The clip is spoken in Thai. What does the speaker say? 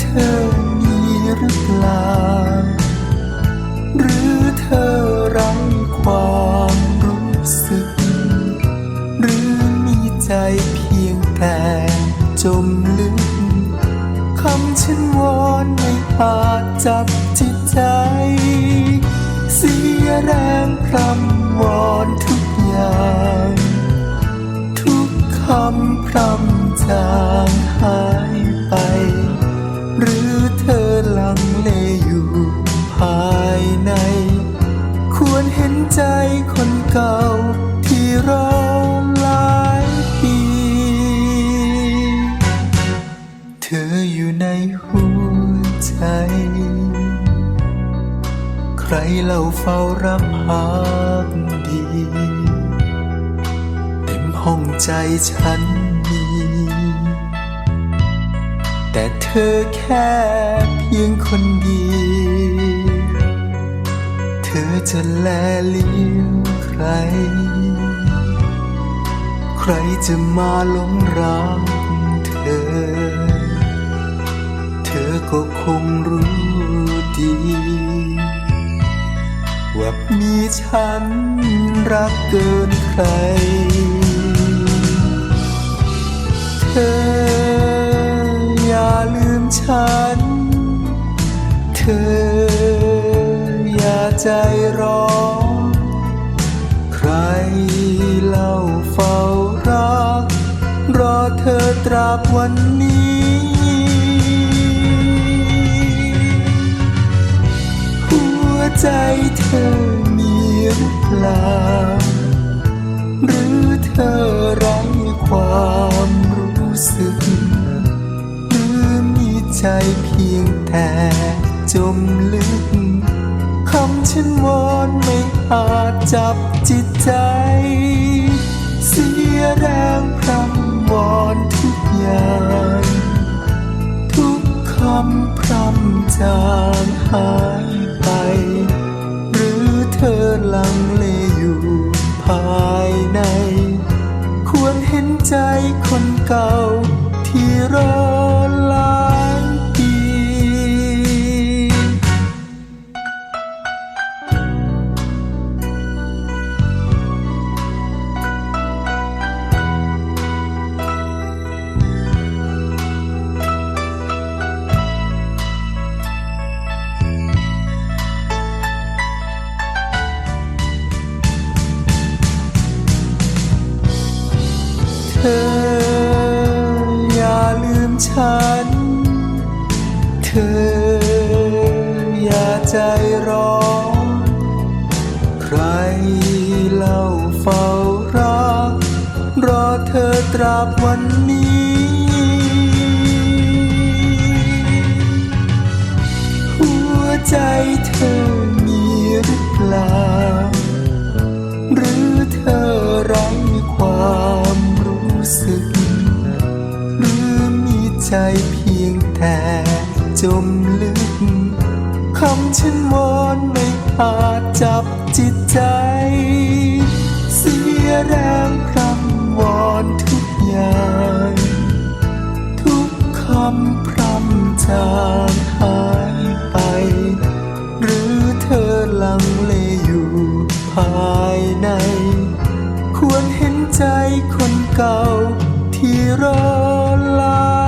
เธอมีหรือเปล่า หรือเธอไร้ความรู้สึก หรือมีใจเพียงแต่จมลึก คำฉันวอนไม่อาจจับจิตใจ เสียแรงพรำวอนทุกอย่าง ทุกคำพรำจางหาย ใครเล่าเฝ้ารับพักดี เต็มห้องใจฉันมี แต่เธอแค่เพียงคนเดียวเธอจะแลเลี้ยวใคร ใครจะมาหลงรักเธอ มีฉันรักเกินใคร เธออย่าลืมฉัน เธออย่าใจร้อน ใครเล่าเฝ้ารัก รอเธอตราบวันนี้หัวใจเธอ หรือเปล่า หรือเธอไร้ความรู้สึก หรือมีใจเพียงแต่จมลึกคำฉันวอนไม่อาจจับจิตใจ เสียแรงพรำวอนทุกอย่างทุกคำพรำจางหายไป ใจคนเก่าที่รอลา ธอ อย่าลืมฉัน เธอ อย่าใจร้อน ใครเล่าเฝ้ารัก รอเธอตราบวันนี้หัวใจเธอ ใจเพียงแต่จมลึกคำฉันวอนไม่อาจจับจิตใจ เสียแรงคำวอนทุกอย่าง ทุกคำพร่ำจางหายไป หรือเธอลังเลอยู่ภายใน ควรเห็นใจคนเก่าที่รอลา